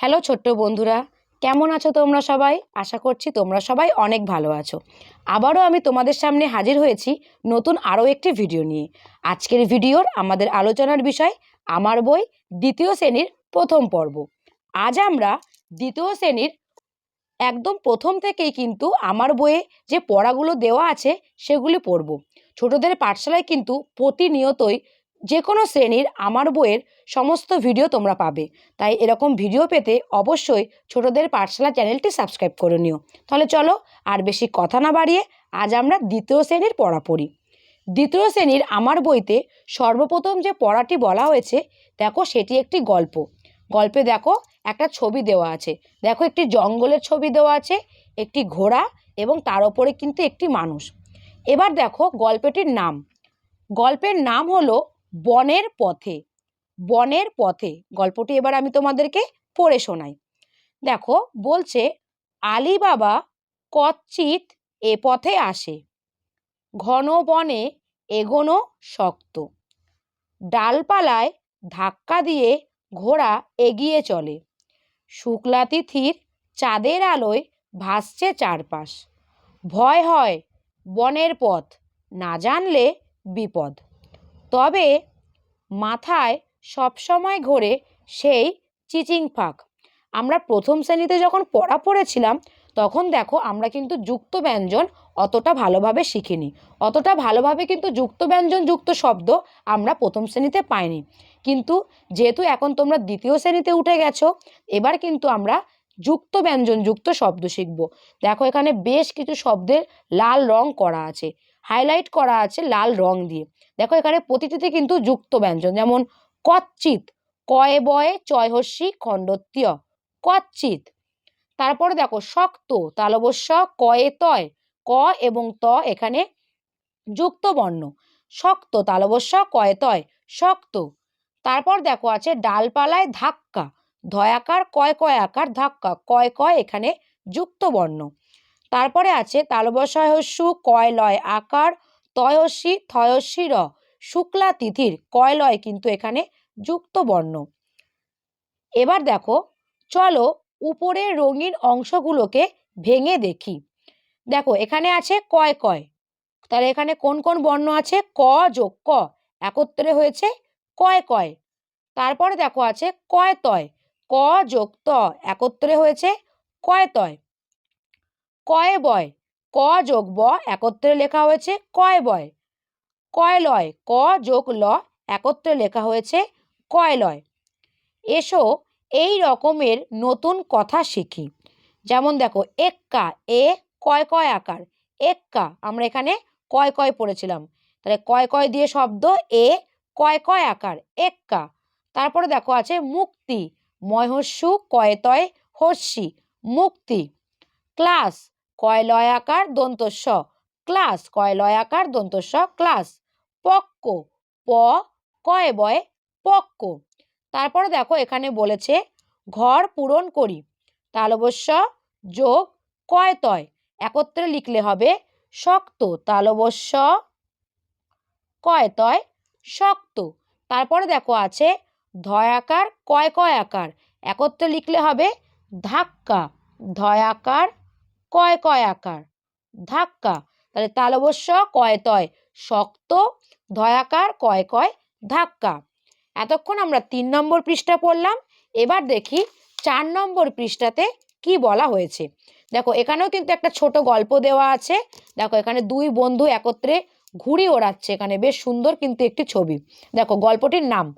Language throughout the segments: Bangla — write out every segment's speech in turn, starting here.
হ্যালো ছোট্ট বন্ধুরা, কেমন আছো তোমরা সবাই? আশা করছি তোমরা সবাই অনেক ভালো আছো। আবারও আমি তোমাদের সামনে হাজির হয়েছি নতুন আরও একটি ভিডিও নিয়ে। আজকের ভিডিওর আমাদের আলোচনার বিষয়, আমার বই দ্বিতীয় শ্রেণির প্রথম পর্ব। আজ আমরা দ্বিতীয় শ্রেণির একদম প্রথম থেকেই কিন্তু আমার বইয়ে যে পড়াগুলো দেওয়া আছে সেগুলি পড়ব। ছোটদের পাঠশালায় কিন্তু প্রতিনিয়তই যে কোনো শ্রেণির আমার বইয়ের সমস্ত ভিডিও তোমরা পাবে। তাই এরকম ভিডিও পেতে অবশ্যই ছোটদের পাঠশালা চ্যানেলটি সাবস্ক্রাইব করে নিও। তাহলে চলো আর বেশি কথা না বাড়িয়ে আজ আমরা দ্বিতীয় শ্রেণির পড়া পড়ি। দ্বিতীয় শ্রেণির আমার বইতে সর্বপ্রথম যে পড়াটি বলা হয়েছে, দেখো সেটি একটি গল্প। গল্পে দেখো একটা ছবি দেওয়া আছে। দেখো একটি জঙ্গলের ছবি দেওয়া আছে, একটি ঘোড়া এবং তার ওপরে কিন্তু একটি মানুষ। এবার দেখো গল্পটির নাম। গল্পের নাম হলো বনের পথে বনের পথে, গল্পটি এবার আমি তোমাদেরকে পড়ে শোনাই। দেখো, বলছে আলী বাবা কচ্চিত এ পথে আসে, ঘন বনে এগোনো শক্ত। ডালপালায় ধাক্কা দিয়ে ঘোড়া এগিয়ে চলে। শুক্লা তিথির চাঁদের আলোয় ভাসছে চারপাশ। ভয় হয় বনের পথ, না জানলে বিপদ। তবে মাথায় সবসময় ঘোরে সেই চিচিং ফাঁক। আমরা প্রথম শ্রেণীতে যখন পড়া পড়েছিলাম, তখন দেখো আমরা কিন্তু যুক্ত ব্যঞ্জন অতটা ভালোভাবে শিখিনি। অতটা ভালোভাবে কিন্তু যুক্ত ব্যঞ্জন, যুক্ত শব্দ আমরা প্রথম শ্রেণীতে পাইনি। কিন্তু যেহেতু এখন তোমরা দ্বিতীয় শ্রেণীতে উঠে গেছো, এবার কিন্তু আমরা যুক্ত ব্যঞ্জন, যুক্ত শব্দ শিখব। দেখো এখানে বেশ কিছু শব্দের লাল রং করা আছে। হাইলাইট করা আছে লাল রং দিয়ে। দেখো এখানে প্রতিটিতে কিন্তু যুক্ত ব্যঞ্জন, যেমন কচ্চিত, কয়ে বয়ে চয় চয়হস্যি খণ্ডত্বীয় কচ্চিত। তারপরে দেখো শক্ত তালবস্য কয়ে তয়, ক এবং ত এখানে যুক্ত বর্ণ। শক্ত তালবস্য কয়ে তয়, শক্ত। তারপর দেখো আছে ডালপালায় ধাক্কা, ধয়াকার, কয় কয় আকার ধাক্কা, কয় কয় এখানে যুক্ত বর্ণ। তারপরে আছে তালবস্যয় হস্যু কয় লয় আকার তয়স্যি থয়স্যি র শুক্লা তিথির কয় লয় কিন্তু এখানে যুক্ত বর্ণ। এবার দেখো, চলো উপরের রঙিন অংশগুলোকে ভেঙে দেখি। দেখো, এখানে আছে কয় কয়। তাহলে এখানে কোন কোন বর্ণ আছে? ক যোগ ক, একত্রে হয়েছে কয় কয়। তারপরে দেখো আছে কয় তয়। ক যোগ ত, একত্রে হয়েছে কয় তয়। কয় বয় ক যোগ ব একত্রে লেখা হয়েছে কয় বয়। কয় লয়, ক যোগ ল একত্রে লেখা হয়েছে কয় লয়। এসো এই রকমের নতুন কথা শিখি। যেমন দেখো, এক্কা, এ, কয় কয় আকার। এক্কা, আমরা এখানে কয় কয় পড়েছিলাম। তাহলে কয় কয় দিয়ে শব্দ, এ, কয় কয় আকার, এক্কা। তারপরে দেখো আছে মুক্তি ময়হস্যু কয়তয় হস্যি মুক্তি। ক্লাস কয় লয় আকার দন্তস্ব, ক্লাস কয় লয় আকার দন্তস্ব, ক্লাস। পক্ক, প কয় বয় পক্ক। তারপরে দেখো এখানে বলেছে, ঘর পূরণ করি। তালবস্য যোগ কয় তয় একত্রে লিখলে হবে শক্ত। তালবস্য কয় তয় শক্ত। তারপরে দেখো আছে ধয় আকার কয় কয় আকার। একত্রে লিখলে হবে ধাক্কা। ধয় আকার কয় কয় আকার? ধাক্কা। তাহলে তালবস্য কয় তয়। শক্ত, ধয়াকার, কয় কয় ধাক্কা। এতক্ষণ আমরা তিন নম্বর পৃষ্ঠা পড়লাম। এবার দেখি চার নম্বর পৃষ্ঠাতে কি বলা হয়েছে। দেখো, এখানেও কিন্তু একটা ছোট গল্প দেওয়া আছে। দেখো, এখানে দুই বন্ধু একত্রে ঘুড়ি ওড়াচ্ছে। এখানে বেশ সুন্দর কিন্তু একটি ছবি। দেখো, গল্পটির নাম,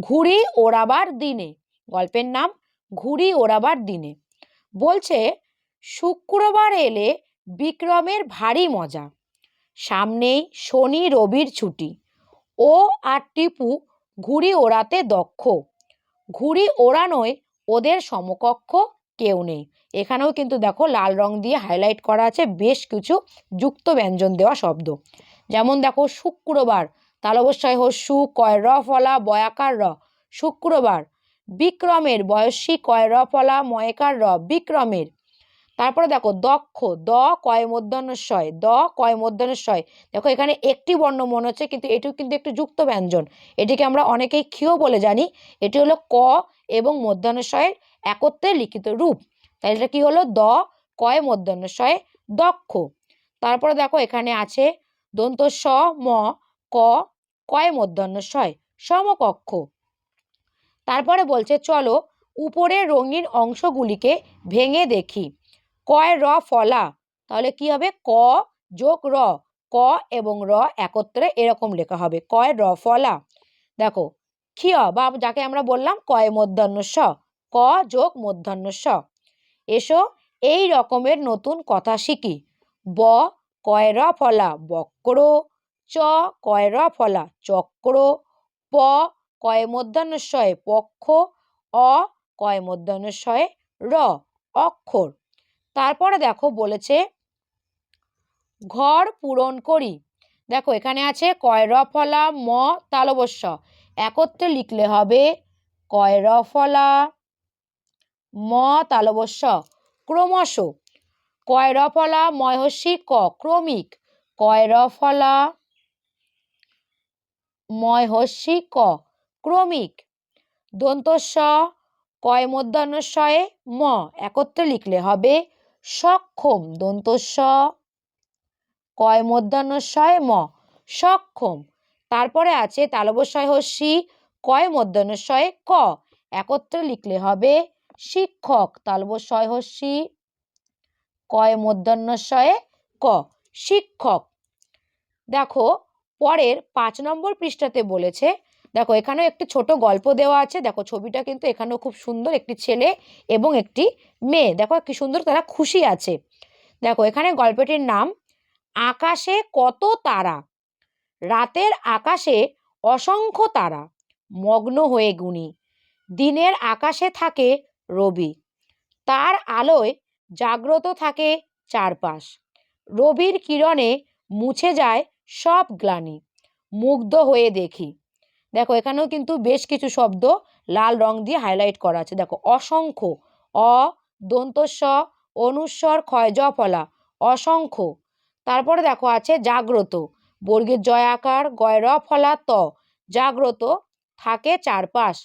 ঘুড়ি ওড়াবার দিনে। গল্পের নাম, ঘুড়ি ওড়াবার দিনে। বলছে শুক্রবার এলে বিক্রমের ভারী মজা। সামনেই শনি রবির ছুটি। ও আর টিপু ঘুড়ি ওড়াতে দক্ষ। ঘুড়ি ওড়ানোয় ওদের সমকক্ষ কেউ নেই। এখানেও কিন্তু দেখো লাল রং দিয়ে হাইলাইট করা আছে বেশ কিছু যুক্ত ব্যঞ্জন দেওয়া শব্দ। যেমন দেখো শুক্রবার তালবস্যায় হস্যু কয় র ফলা, বয়াকার র। শুক্রবার, বিক্রমের বয়সী কয় র ফলা, ময়কার র, বিক্রমের তারপরে দেখো দক্ষ দ, কয় মধ্যাহ্নস্বয় দ, কয় মধ্যাহ্নস্বয় দেখো এখানে একটি বর্ণ মনে হচ্ছে, কিন্তু এটিও কিন্তু একটু যুক্ত ব্যঞ্জন। এটিকে আমরা অনেকেই ক্ষীয় বলে জানি। এটি হলো ক এবং মধ্যাহ্নস্বয়ের একত্রে লিখিত রূপ। তাহলে এটা কি হলো? দ, কয় মধ্যাহ্ন দক্ষ। তারপরে দেখো এখানে আছে দন্ত, স, ম, ক, কয় মধ্যাহ্ন শয় সমকক্ষ। তারপরে বলছে, চলো উপরের রঙিন অংশগুলিকে ভেঙে দেখি। কয় র ফলা? তাহলে কি হবে? ক যোগ র, ক এবং র একত্রে এরকম লেখা হবে। কয় র ফলা? দেখো ক্ষিয় বা যাকে আমরা বললাম, কয় মধ্যাহ্ন স ক যোগ মধ্যাহ্ন স এসো, এই রকমের নতুন কথা শিখি। ব কয় র ফলা? বক্র। চ কয় র ফলা? চক্র। প কয় মধ্যাহ্নস্বয়ে পক্ষ। অ কয় মধ্যাহ্নস্বয়ে র, অক্ষর। তারপরে দেখো বলেছে, ঘর পূরণ করি। দেখো এখানে আছে কয় র ফলা ম তালবস্য একত্রে লিখলে হবে কয় র ফলা ম তালবস্য ক্রমশ কয় র ফলা ময়হস্যি ক ক্রমিক। কয় র ফলা ময়হস্যি ক ক্রমিক। দন্তস্ব কয় মধ্যাহ্নস্বয়ে ম। একত্রে লিখলে হবে সক্ষম দন্ত স কয় মধ্যাহ্ন মধ্যাহ্নস্বয়ে ম সক্ষম। তারপরে আছে তালবস্বয় হস্যি কয় মধ্যাহ্ন মধ্যাহ্নস্বয়ে ক। একত্রে লিখলে হবে শিক্ষক তালবস্বয় হস্যি কয় মধ্যাহ্নস্বয়ে ক, শিক্ষক। দেখো, পরের পাঁচ নম্বর পৃষ্ঠাতে বলেছে দেখো, এখানেও একটি ছোট গল্প দেওয়া আছে। দেখো, ছবিটা কিন্তু এখানেও খুব সুন্দর। একটি ছেলে এবং একটি মেয়ে। দেখো, কি সুন্দর তারা খুশি আছে। দেখো, এখানে গল্পটির নাম, আকাশে কত তারা? রাতের আকাশে অসংখ্য তারা, মগ্ন হয়ে গুনি দিনের আকাশে থাকে রবি। তার আলোয় জাগ্রত থাকে চারপাশ। রবির কিরণে মুছে যায় সব গ্লানি। মুগ্ধ হয়ে দেখি। দেখো, এখানেও কিন্তু বেশ কিছু শব্দ লাল রং দিয়ে হাইলাইট করা আছে। দেখো, অসংখ্য, অ, দন্তস্ব, অনুস্বর, ক্ষয় জ ফলা অসংখ্য। তারপরে দেখো, আছে জাগ্রত, বর্গের জয় আকার গয় র ফলা ত। জাগ্রত, থাকে চারপাশ।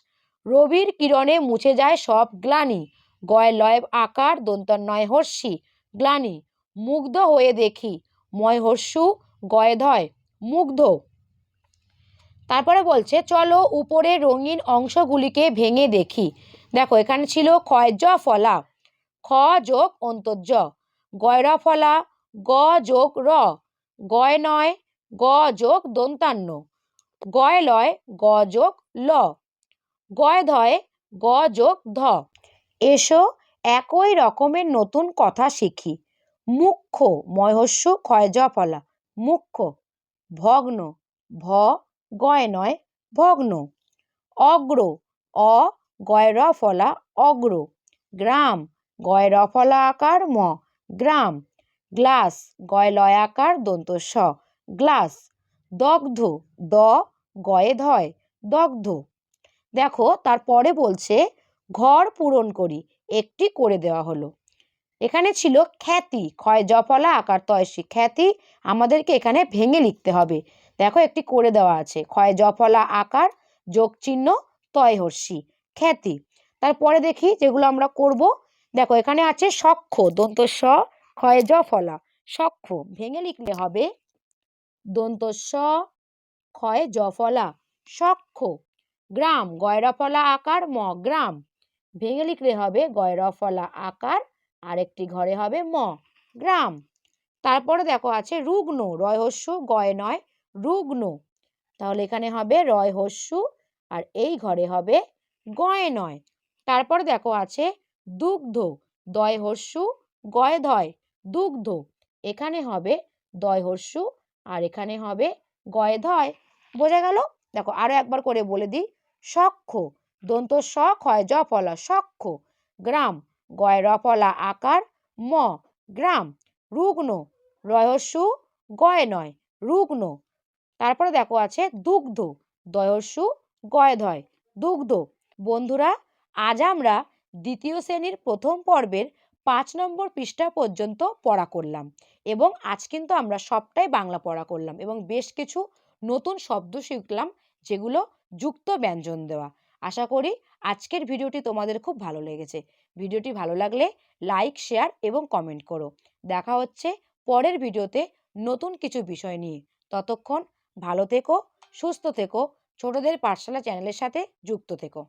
রবির কিরণে মুছে যায় সব গ্লানি গয় লয় আকার দন্তন্নয় হর্ষি, গ্লানি। মুগ্ধ হয়ে দেখি, ময় হর্ষু গয় ধয় মুগ্ধ। তারপরে বলছে, চলো উপরে রঙিন অংশগুলিকে ভেঙে দেখি। দেখো, এখানে ছিল ক্ষয় জ ফলা। খ যোগ অন্তর্য। গয়রা ফলা, গ যোগ র। গয় নয়, গ যোগ দন্তান্ন। গয় লয়, গ যোগ ল। গয় ধয়, গ যোগ ধ। এসো, একই রকমের নতুন কথা শিখি। মুখ্য ময়হস্য ক্ষয় জ ফলা। মুখ্য, ভগ্ন, ভ গয় নয়, ভগ্ন। অগ্র, অ, গয় ফলা, অগ্র। গ্রাম, গয় ফলা আকার, ম। গ্রাম, গ্লাস, গয় লয় আকার, দন্ত স। গ্লাস, দগ্ধ, দ, গয়ে ধয়, দগ্ধ। দেখো, তারপরে বলছে, ঘর পূরণ করি, একটি করে দেওয়া হলো। এখানে ছিল খ্যাতি, ক্ষয় জফলা আকার তয়সী খ্যাতি আমাদেরকে এখানে ভেঙে লিখতে হবে। দেখো একটি করে দেওয়া আছে। ক্ষয় জফলা আকার, যোগ চিহ্ন, তয়হর্ষি, খ্যাতি। তারপরে দেখি যেগুলো আমরা করব। দেখো এখানে আছে সক্ষ দন্ত স ক্ষয় জ ফলা সক্ষ ভেঙে লিখলে হবে দন্ত স ক্ষয় জ ফলা সক্ষ গ্রাম গয়রা ফলা আকার, ম, গ্রাম। ভেঙে লিখলে হবে গয়রা ফলা আকার, আরেকটি ঘরে হবে ম, গ্রাম। তারপরে দেখো আছে রুগ্ন, রয়হস্য গয় নয় রুগ্ন। তাহলে এখানে হবে রয় হস্যু আর এই ঘরে হবে গয় নয় তারপরে দেখো আছে দুগ্ধ দয় হস্যু গয় ধয় দুগ্ধ। এখানে হবে দয় হস্যু আর এখানে হবে গয় ধয় বোঝা গেল? দেখো আরও একবার করে বলে দিই। সক্ষ, দন্ত শখ হয় জ ফলা সক্ষ। গ্রাম গয় র ফলা আকার, ম, গ্রাম। রুগ্ন রহস্যু গয় নয় রুগ্ন তারপরে দেখো আছে দুগ্ধ দয়সু গয়ধয়। দুগ্ধ, বন্ধুরা, আজ আমরা দ্বিতীয় শ্রেণির প্রথম পর্বের পাঁচ নম্বর পৃষ্ঠা পর্যন্ত পড়া করলাম এবং আজ কিন্তু আমরা সবটাই বাংলা পড়া করলাম এবং বেশ কিছু নতুন শব্দ শিখলাম যেগুলো যুক্ত ব্যঞ্জন দেওয়া। আশা করি আজকের ভিডিওটি তোমাদের খুব ভালো লেগেছে। ভিডিওটি ভালো লাগলে লাইক, শেয়ার এবং কমেন্ট করো। দেখা হচ্ছে পরের ভিডিওতে নতুন কিছু বিষয় নিয়ে। ততক্ষণ ভালো থেকো সুস্থ থেকো ছোটদের পাঠশালা চ্যানেলের সাথে যুক্ত থেকো।